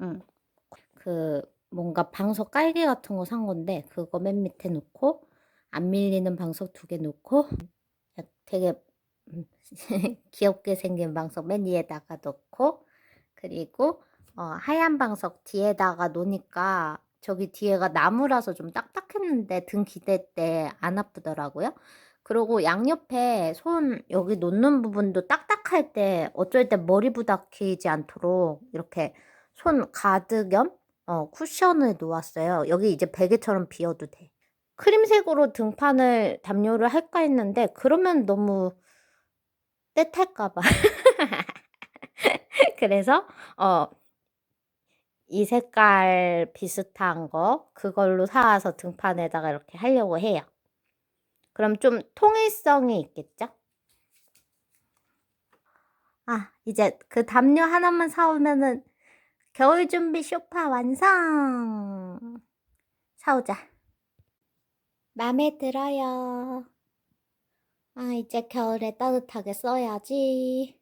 응. 그 뭔가 방석 깔개 같은 거 산 건데 그거 맨 밑에 놓고 안 밀리는 방석 두 개 놓고 되게 음, 귀엽게 생긴 방석 맨 위에다가 놓고 그리고 어, 하얀 방석 뒤에다가 놓으니까 저기 뒤에가 나무라서 좀 딱딱했는데 등 기댈 때 안 아프더라고요. 그리고 양옆에 손 여기 놓는 부분도 딱딱할 때 어쩔 때 머리 부닥치지 않도록 이렇게 손 가드 겸 어, 쿠션을 놓았어요. 여기 이제 베개처럼 비어도 돼. 크림색으로 등판을 담요를 할까 했는데 그러면 너무 떼탈까 봐. 그래서 어, 이 색깔 비슷한 거 그걸로 사와서 등판에다가 이렇게 하려고 해요. 그럼 좀 통일성이 있겠죠? 아, 이제 그 담요 하나만 사오면은 겨울 준비 쇼파 완성! 사오자. 마음에 들어요. 아, 이제 겨울에 따뜻하게 써야지.